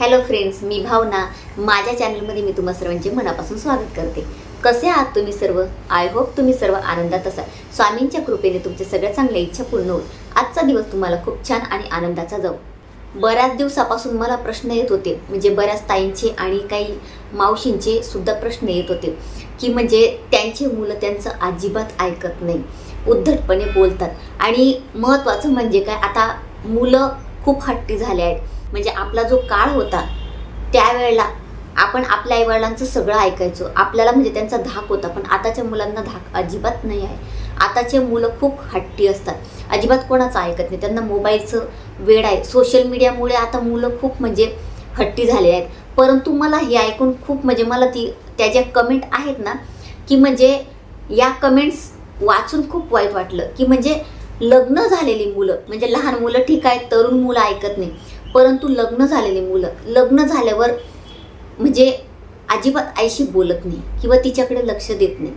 Hello friends मी भावना. माझ्या चॅनलमध्ये मी तुम्हा सर्वांचे मनापासून स्वागत करते. कसे आहात तुम्ही सर्व? आय होप तुम्ही सर्व आनंदात असाल. स्वामींच्या कृपेने तुमच्या सगळ्या चांगल्या इच्छा पूर्ण होईल. आजचा दिवस तुम्हाला खूप छान आणि आनंदाचा जाऊ. बऱ्याच दिवसापासून मला प्रश्न येत होते. म्हणजे बऱ्याच ताईंचे आणि काही मावशींचे सुद्धा प्रश्न येत होते. की म्हणजे त्यांची मुलं त्यांचं अजिबात ऐकत नाही. उद्धटपणे बोलतात. आणि महत्त्वाचं म्हणजे काय? आता मुलं खूप हट्टी झाले आहेत. म्हणजे आपला जो काळ होता त्यावेळेला आपण आपल्या आईवडिलांचं सगळं ऐकायचो. आपल्याला म्हणजे त्यांचा धाक होता पण आताच्या मुलांना धाक अजिबात नाही आहे. आताचे मुलं खूप हट्टी असतात. अजिबात कोणाचं ऐकत नाही. त्यांना मोबाईलचं वेळ आहे. सोशल मीडियामुळे आता मुलं खूप म्हणजे हट्टी झाले आहेत. परंतु मला हे ऐकून खूप म्हणजे मला ती त्या ज्या कमेंट आहेत ना की म्हणजे या कमेंट्स वाचून खूप वाईट वाटलं. की म्हणजे लग्न झालेली मुलं म्हणजे लहान मुलं ठीक आहे तरुण मुलं ऐकत नाही. परंतु लग्न झालेली मुलं लग्न झाल्यावर म्हणजे अजिबात आईशी बोलत नाही किंवा तिच्याकडे लक्ष देत नाही.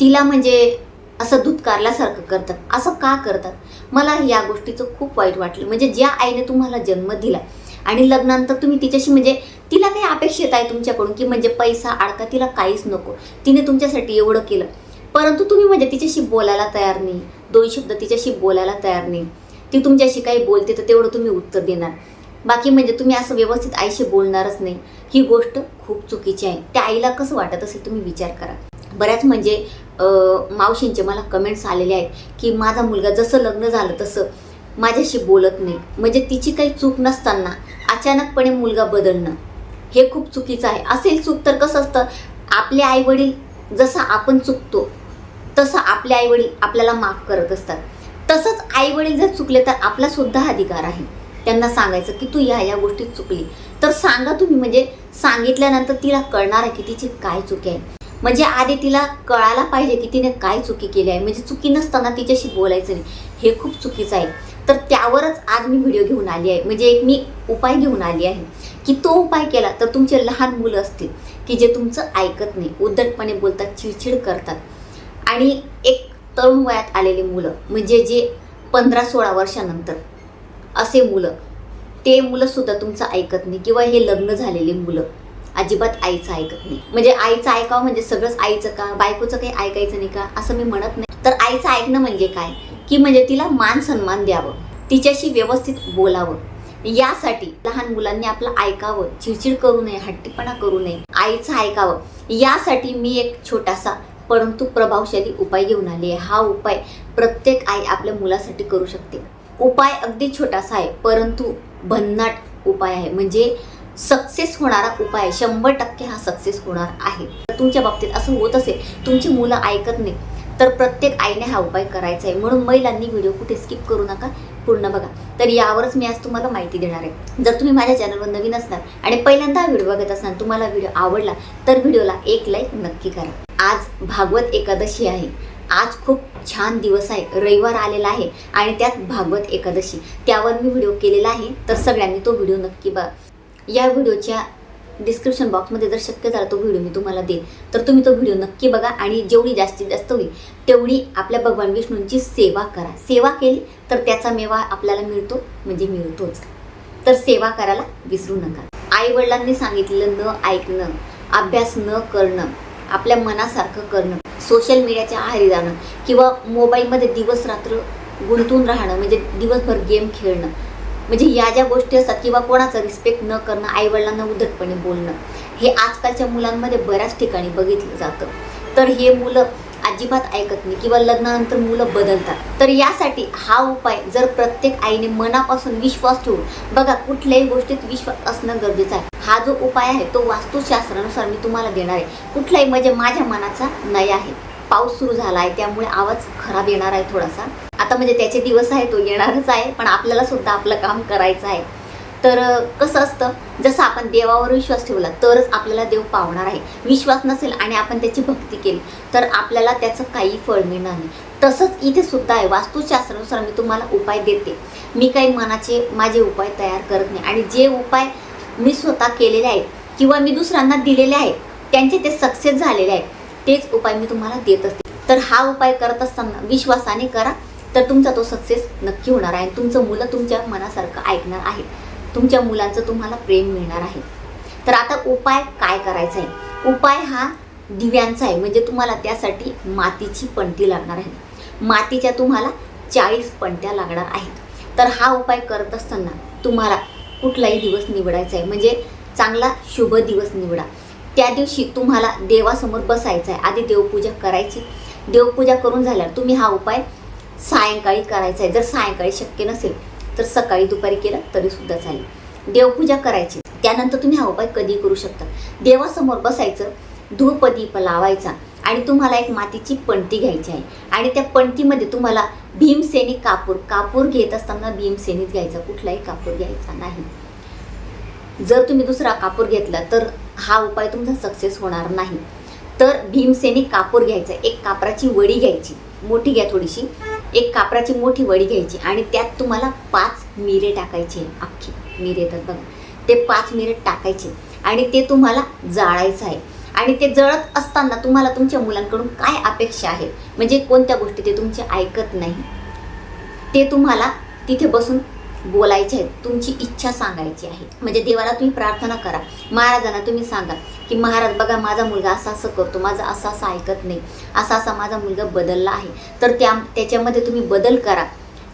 तिला म्हणजे असं धुतकारल्यासारखं करतात. असं का करतात? मला या गोष्टीचं खूप वाईट वाटलं. म्हणजे ज्या आईने तुम्हाला जन्म दिला आणि लग्नानंतर तुम्ही तिच्याशी म्हणजे तिला काही अपेक्षित आहे तुमच्याकडून की म्हणजे पैसा अडका तिला काहीच नको. तिने तुमच्यासाठी एवढं केलं. परंतु तुम्ही म्हणजे तिच्याशी बोलायला तयार नाही. दोन शब्द तिच्याशी बोलायला तयार नाही. ती तुमच्याशी काही बोलते तर तेवढं तुम्ही उत्तर देणार. बाकी म्हणजे तुम्ही असं व्यवस्थित आईशी बोलणारच नाही. ही गोष्ट खूप चुकीची आहे. त्या आईला कसं वाटत असेल तुम्ही विचार करा. बऱ्याच म्हणजे मावशींचे मला कमेंट्स आलेले आहेत की माझा मुलगा जसं लग्न झालं तसं माझ्याशी बोलत नाही. म्हणजे तिची काही चूक नसताना अचानकपणे मुलगा बदलणं हे खूप चुकीचं आहे. असेल चूक तर कसं असतं आपले आईवडील जसं आपण चुकतो तसं आपले आईवडील आपल्याला माफ करत असतात. तसंच आईवडील जर चुकले तर आपला सुद्धा अधिकार आहे. त्यांना सांगायचं की तू या या गोष्टीत चुकली. तर सांगा तुम्ही म्हणजे सांगितल्यानंतर तिला कळणार आहे की तिची काय चुकी आहे. म्हणजे आधी तिला कळायला पाहिजे की तिने काय चुकी केली आहे. म्हणजे चुकी नसताना तिच्याशी बोलायचं नाही. हे खूप चुकीचं आहे. तर त्यावरच आज मी व्हिडिओ घेऊन आली आहे. म्हणजे एक मी उपाय घेऊन आली आहे की तो उपाय केला तर तुमचे लहान मुलं असतील की जे तुमचं ऐकत नाही उद्धटपणे बोलतात चिडचिड करतात. आणि एक तरुण वयात आलेली मुलं म्हणजे जे पंधरा सोळा वर्षानंतर असे मुलं. ते मुलंसुद्धा तुमचं ऐकत नाही किंवा हे लग्न झालेले मुलं अजिबात आईचं ऐकत नाही. म्हणजे आईचं ऐकावं म्हणजे सगळंच आईचं का बायकोचं काही ऐकायचं नाही का असं मी म्हणत नाही. तर आईचं ऐकणं म्हणजे काय? की म्हणजे तिला मान सन्मान द्यावं तिच्याशी व्यवस्थित बोलावं. यासाठी लहान मुलांनी आपलं ऐकावं चिडचिड करू नये हट्टीपणा करू नये आईचं ऐकावं. यासाठी मी एक छोटासा परंतु प्रभावशाली उपाय घेऊन आली आहे. हा उपाय प्रत्येक आई आपल्या मुलासाठी करू शकते. उपाय अगदी छोटासा आहे परंतु भन्नाट उपाय आहे. म्हणजे सक्सेस होणारा उपाय शंभर टक्के हा सक्सेस होणार आहे. तर तुमच्या बाबतीत असं होत असेल तुमची मुलं ऐकत नाही तर प्रत्येक आईने हा उपाय करायचा आहे. म्हणून महिलांनी व्हिडिओ कुठे स्किप करू नका. पूर्ण बघा. तर यावरच मी आज तुम्हाला माहिती देणार आहे. जर तुम्ही माझ्या चॅनलवर नवीन असणार आणि पहिल्यांदा हा व्हिडिओ बघत असणार तुम्हाला व्हिडिओ आवडला तर व्हिडिओला एक लाईक नक्की करा. आज भागवत एकादशी आहे. आज खूप छान दिवस आहे. रविवार आलेला आहे आणि त्यात भागवत एकादशी. त्यावर मी व्हिडिओ केलेला आहे तर सगळ्यांनी तो व्हिडिओ नक्की बघा. या व्हिडिओच्या डिस्क्रिप्शन बॉक्समध्ये जर शक्य झाला तो व्हिडिओ मी तुम्हाला देईन. तर तुम्ही तो व्हिडिओ नक्की बघा आणि जेवढी जास्तीत जास्त होईल तेवढी आपल्या भगवान विष्णूंची सेवा करा. सेवा केली तर त्याचा मेवा आपल्याला मिळतो म्हणजे मिळतोच. तर सेवा करायला विसरू नका. आई वडिलांनी सांगितलेलं न ऐकणं अभ्यास न करणं आपल्या मनासारखं करणं सोशल मीडियाच्या आहारी जाणं किंवा मोबाईलमध्ये दिवस रात्र गुंतून राहणं म्हणजे दिवसभर गेम खेळणं म्हणजे या ज्या गोष्टी असतात किंवा कोणाचं रिस्पेक्ट न करणं आईवडिलांना उद्धटपणे बोलणं हे आजकालच्या मुलांमध्ये बऱ्याच ठिकाणी बघितलं जातं. तर हे मुलं अजिबात ऐकत नाही किंवा लग्नानंतर मुलं बदलतात. तर यासाठी हा उपाय जर प्रत्येक आईने मनापासून विश्वास ठेवून बघा कुठल्याही गोष्टीत विश्वास असणं गरजेचं आहे. हा जो उपाय आहे तो वास्तुशास्त्रानुसार मी तुम्हाला देणार आहे. कुठलाही म्हणजे माझ्या मनाचा नय आहे. पाऊस सुरू झाला आहे त्यामुळे आवाज खराब येणार आहे थोडासा. आता म्हणजे त्याचे दिवस आहे तो येणारच आहे पण आपल्याला सुद्धा आपलं काम करायचं आहे. तर कसं असतं जसं आपण देवावर विश्वास ठेवला तरच आपल्याला देव पावणार आहे. विश्वास नसेल आणि आपण त्याची भक्ती केली तर आपल्याला त्याचं काही फळ मिळणार नाही. तसंच इथे सुद्धा आहे वास्तुशास्त्रानुसार मी तुम्हाला उपाय देते. मी काही मनाचे माझे उपाय तयार करत नाही. आणि जे उपाय मी स्वतः केलेले आहेत किंवा मी दुसऱ्यांना दिलेले आहेत त्यांचे ते सक्सेस झालेले आहेत. तेच उपाय मी तुम्हाला देत असते. तर हा उपाय करत असताना विश्वासाने करा तर तुमचा तो सक्सेस नक्की होणार आहे. आणि तुमचं मुलं तुमच्या मनासारखं ऐकणार आहे तुमच्या मुलांचं तुम्हाला प्रेम मिळणार आहे. तर आता उपाय काय करायचा आहे उपाय हा दिव्यांचा आहे. म्हणजे तुम्हाला त्यासाठी मातीची पणती लागणार आहे. मातीच्या तुम्हाला चाळीस पणत्या लागणार आहेत. तर हा उपाय करत असताना तुम्हाला कुठलाही दिवस निवडायचा आहे. म्हणजे चांगला शुभ दिवस निवडा. त्या दिवशी तुम्हाला देवासमोर बसायचं आहे आधी देवपूजा करायची. देवपूजा करून झाल्यावर तुम्ही हा उपाय सायंकाळी करायचा आहे जर सायंकाळी शक्य नसेल तर सकाळी दुपारी केलं तरी सुद्धा चालेल. देवपूजा करायची. त्यानंतर तुम्ही हा उपाय कधी करू शकता. देवासमोर बसायचं धूपदीप लावायचा आणि तुम्हाला एक मातीची पणती घ्यायची आहे. आणि त्या पणतीमध्ये तुम्हाला भीमसेनी कापूर कापूर घेत असताना भीमसेनीत घ्यायचा. कुठलाही कापूर घ्यायचा नाही. जर तुम्ही दुसरा कापूर घेतला तर हा उपाय तुमचा सक्सेस होणार नाही. तर भीमसेने कापूर घ्यायचा एक कापराची वडी घ्यायची मोठी घ्या थोडीशी. एक कापराची मोठी वडी घ्यायची आणि त्यात तुम्हाला पाच मिरे टाकायचे अख्खी. मिरे तर बघा ते पाच मिरे टाकायचे आणि ते तुम्हाला जाळायचं आहे. आणि ते जळत असताना तुम्हाला तुमच्या मुलांकडून काय अपेक्षा आहे? म्हणजे कोणत्या गोष्टी ते तुमचे ऐकत नाही? ते तुम्हाला तिथे बसून बोलायचे आहेत तुमची इच्छा सांगायची आहे. म्हणजे देवाला तुम्ही प्रार्थना करा. महाराजांना तुम्ही सांगा की महाराज बघा माझा मुलगा असा असं करतो माझा असा असं ऐकत नाही असा असा माझा मुलगा बदलला आहे. तर त्या त्याच्यामध्ये तुम्ही बदल करा.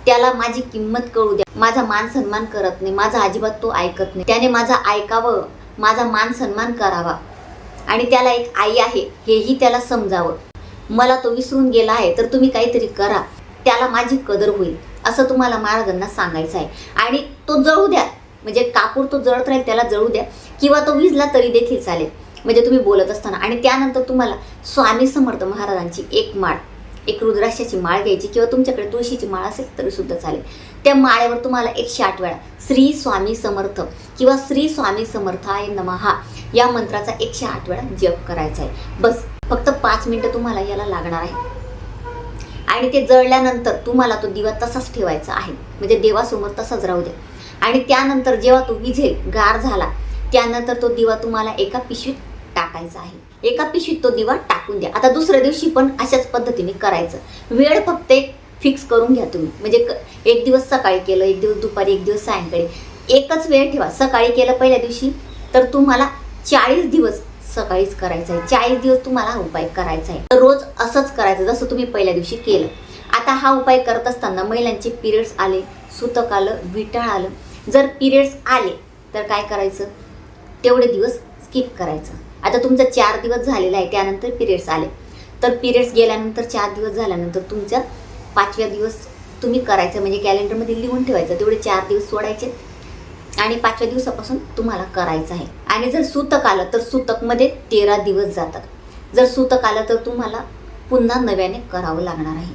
त्याला माझी किंमत कळू द्या. माझा मान सन्मान करत नाही माझा अजिबात तो ऐकत नाही. त्याने माझा ऐकावं माझा मान सन्मान करावा. आणि त्याला एक आई आहे हेही त्याला समजावं. मला तो विसरून गेला आहे तर तुम्ही काहीतरी करा. त्याला माझी कदर होईल. असं तुम्हाला महाराजांना सांगायचं आहे. आणि तो जळू द्या. म्हणजे कापूर तो जळत राहील त्याला जळू द्या. किंवा तो विजला तरी देखील चालेल. म्हणजे तुम्ही बोलत असताना. आणि त्यानंतर तुम्हाला स्वामी समर्थ महाराजांची एक माळ एक रुद्राक्षाची माळ घ्यायची किंवा तुमच्याकडे तुळशीची माळ असेल तरी सुद्धा चालेल. त्या माळेवर तुम्हाला एकशे आठ वेळा श्री स्वामी समर्थ किंवा श्री स्वामी समर्थाय नमहा या मंत्राचा एकशे आठ वेळा जप करायचा आहे. बस. फक्त पाच मिनिटं तुम्हाला याला लागणार आहे. आणि ते जळल्यानंतर तुम्हाला तो दिवा तसाच ठेवायचा आहे. म्हणजे देवासमोर तसाच राहू द्या आणि त्यानंतर जेव्हा तो विझेल गार झाला त्यानंतर तो दिवा तुम्हाला एका पिशवीत टाकायचा आहे. एका पिशवीत तो दिवा टाकून द्या. आता दुसऱ्या दिवशी पण अशाच पद्धतीने करायचं. वेळ फक्त एक फिक्स करून घ्या तुम्ही. म्हणजे क- एक दिवस सकाळी केलं एक दिवस दुपारी एक दिवस सायंकाळी. एकच वेळ ठेवा. सकाळी केलं पहिल्या दिवशी तर तुम्हाला चाळीस दिवस सकाळीच करायचं आहे चाळीस दिवस तुम्हाला हा उपाय करायचा आहे तर रोज असंच करायचं जसं तुम्ही पहिल्या दिवशी केलं. आता हा उपाय करत असताना महिलांचे पिरियड्स आले सुतक आलं विटाळ आलं. जर पिरियड्स आले तर काय करायचं? तेवढे दिवस स्किप करायचं. आता तुमचा चार दिवस झालेला आहे त्यानंतर पिरियड्स आले. तर पिरियड्स गेल्यानंतर चार दिवस झाल्यानंतर तुमच्या पाचव्या दिवस तुम्ही करायचं म्हणजे कॅलेंडरमध्ये लिहून ठेवायचं. तेवढे चार दिवस सोडायचे. आणि पाचव्या दिवसापासून तुम्हाला करायचं आहे. आणि जर सूतक आलं तर सूतकमध्ये तेरा दिवस जातात. जर सूतक आलं तर तुम्हाला पुन्हा नव्याने करावं लागणार आहे.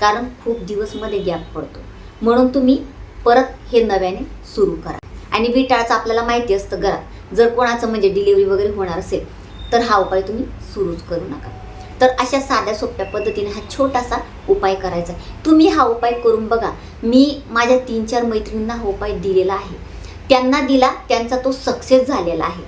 कारण खूप दिवसमध्ये गॅप पडतो. म्हणून तुम्ही परत हे नव्याने सुरू करा. आणि विटाळचं आपल्याला माहिती असतं घरात. जर कोणाचं म्हणजे डिलिव्हरी वगैरे होणार असेल तर हा उपाय तुम्ही सुरूच करू नका. तर अशा साध्या सोप्या पद्धतीने हा छोटासा उपाय करायचा आहे. तुम्ही हा उपाय करून बघा. मी माझ्या तीन चार मैत्रिणींना हा उपाय दिलेला आहे. त्यांना दिला त्यांचा तो सक्सेस झालेला आहे.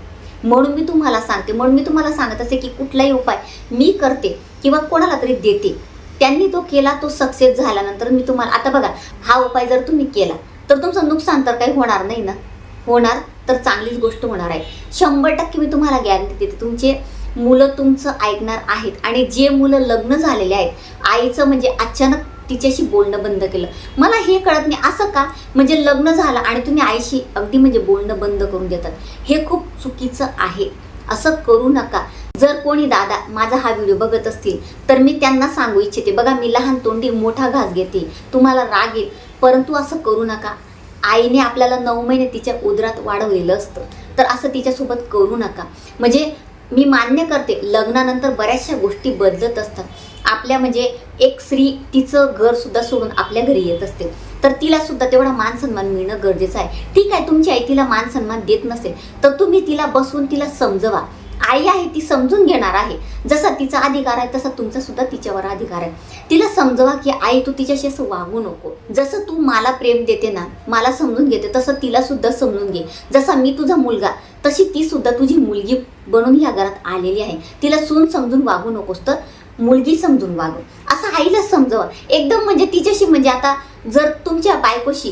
म्हणून मी तुम्हाला सांगते म्हणून मी तुम्हाला सांगत असे की कुठलाही उपाय मी करते किंवा कोणाला तरी देते त्यांनी तो केला तो सक्सेस झाल्यानंतर मी तुम्हाला आता बघा हा उपाय जर तुम्ही केला तर तुमचं नुकसान तर काही होणार नाही ना? होणार तर चांगलीच गोष्ट होणार आहे. शंभर टक्के मी तुम्हाला गॅरंटी देते तुमचे मुलं तुमचं ऐकणार आहेत आणि जे मुलं लग्न झालेले आहेत आईचं म्हणजे अचानक तिच्याशी बोलणं बंद केलं. मला हे कळत नाही. असं का? म्हणजे लग्न झालं आणि तुम्ही आईशी अगदी म्हणजे बोलणं बंद करून देतात. हे खूप चुकीचं आहे. असं करू नका. जर कोणी दादा माझा हा व्हिडिओ बघत असतील तर मी त्यांना सांगू इच्छिते. बघा मी लहान तोंडी मोठा घास घेते. तुम्हाला राग येईल. परंतु असं करू नका. आईने आपल्याला नऊ महिने तिच्या उदरात वाढवलेलं असतं. तर असं तिच्यासोबत करू नका. म्हणजे मी मान्य करते लग्नानंतर बऱ्याचशा गोष्टी बदलत असतात. आपल्या म्हणजे एक स्त्री तिचं घर सुद्धा सोडून आपल्या घरी येत असते. तर तिला सुद्धा तेवढा मान सन्मान मिळणं गरजेचं आहे. ठीक आहे तुमची आई तिला मान सन्मान देत नसेल तर तुम्ही तिला बसवून तिला समजवा. आई आहे ती समजून घेणार आहे. जसा तिचा अधिकार आहे तसा तुमचा सुद्धा तिच्यावर अधिकार आहे. तिला समजवा की आई तू तिच्याशी असं वागू नको. जसं तू मला प्रेम देते ना मला समजून घेते तसं तिला सुद्धा समजून घे. जसा मी तुझा मुलगा तशी ती सुद्धा तुझी मुलगी बनून ह्या घरात आलेली आहे. तिला सून समजून वागू नकोस तर मुलगी समजून वागव असं आईला समजवा. एकदम म्हणजे तिच्याशी म्हणजे आता जर तुमच्या बायकोशी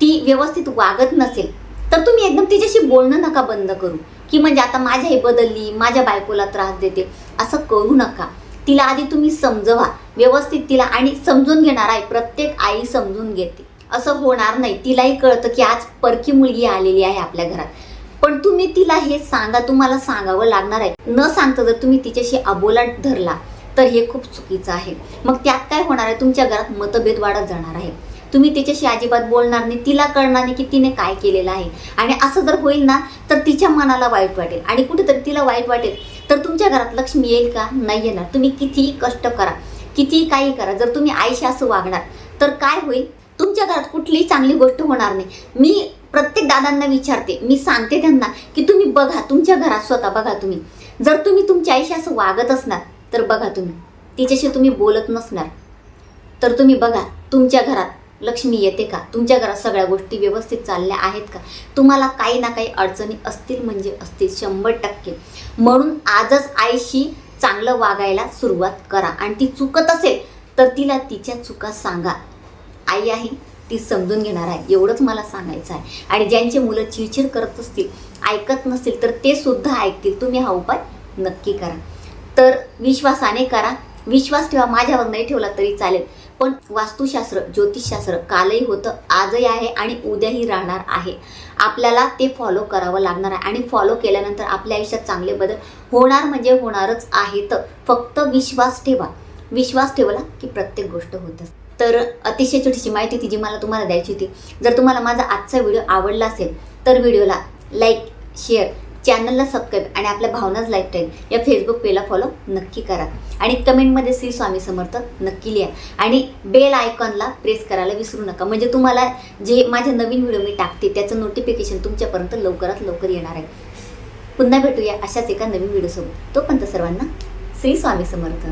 ती व्यवस्थित वागत नसेल तर तुम्ही एकदम तिच्याशी बोलणं नका बंद करू. की म्हणजे आता माझ्या आई बदलली माझ्या बायकोला त्रास देते. असं करू नका. तिला आधी तुम्ही समजवा. व्यवस्थित तिला आणि समजून घेणार आहे. प्रत्येक आई समजून घेते. असं होणार नाही. तिलाही कळतं की आज परकी मुलगी आलेली आहे आपल्या घरात. पण तुम्ही तिला हे सांगा. तुम्हाला सांगावं लागणार आहे. न सांगता जर तुम्ही तिच्याशी अबोलाट धरला तर हे खूप चुकीचं आहे. मग त्यात काय होणार आहे? तुमच्या घरात मतभेद वाढत जाणार आहे. तुम्ही तिच्याशी अजिबात बोलणार नाही. तिला कळणार नाही की तिने काय केलेलं आहे. आणि असं जर होईल ना तर तिच्या मनाला वाईट वाटेल. आणि कुठेतरी तिला वाईट वाटेल. तर तुमच्या घरात लक्ष्मी येईल का? नाही येणार. तुम्ही कितीही कष्ट करा. कितीही काही करा. जर तुम्ही आईशी असं वागणार तर काय होईल? तुमच्या घरात कुठलीही चांगली गोष्ट होणार नाही. मी प्रत्येक दादांना विचारते. मी सांगते त्यांना की तुम्ही बघा. तुमच्या घरात स्वतः बघा तुम्ही. जर तुम्ही तुमच्या आईशी असं वागत असणार तर बघा तुम्ही. तिच्याशी तुम्ही बोलत नसणार. तर तुम्ही बघा तुमच्या घरात लक्ष्मी येते का? तुमच्या घरात सगळ्या गोष्टी व्यवस्थित चालल्या आहेत का? तुम्हाला काही ना काही अडचणी असतील म्हणजे असतील शंभर टक्के. म्हणून आजच आईशी चांगलं वागायला सुरुवात करा. आणि ती चुकत असेल तर तिला तिच्या चुका सांगा. आई आहे ती समजून घेणार आहे. एवढंच मला सांगायचं आहे. आणि ज्यांचे मुलं चिडचिड करत असतील ऐकत नसतील तर ते सुद्धा ऐकतील. तुम्ही हा उपाय नक्की करा. तर विश्वासाने करा. विश्वास ठेवा माझ्यावर नाही ठेवला तरी चालेल. पण वास्तुशास्त्र ज्योतिषशास्त्र कालही होतं आजही आहे आणि उद्याही राहणार आहे. आपल्याला ते फॉलो करावं लागणार आहे आणि फॉलो केल्यानंतर आपल्या आयुष्यात चांगले बदल होणार म्हणजे होणारच आहे तर फक्त विश्वास ठेवा. विश्वास ठेवला की प्रत्येक गोष्ट होतं तर अतिशय छोटीशी माहिती ती जी मला तुम्हाला द्यायची होती. जर तुम्हाला माझा आजचा व्हिडिओ आवडला असेल तर व्हिडिओला लाईक शेअर चॅनलला सबस्क्राईब आणि आपल्या भावनाच लाईफस्टाईल या फेसबुक पेजला फॉलो नक्की करा. आणि कमेंटमध्ये श्री स्वामी समर्थ नक्की लिहा. आणि बेल आयकॉनला प्रेस करायला विसरू नका. म्हणजे तुम्हाला जे माझे नवीन व्हिडिओ मी टाकते त्याचं नोटिफिकेशन तुमच्यापर्यंत लवकरात लवकर येणार आहे. पुन्हा भेटूया अशाच एका नवीन व्हिडिओसोबत तोपर्यंत सर्वांना श्री स्वामी समर्थ.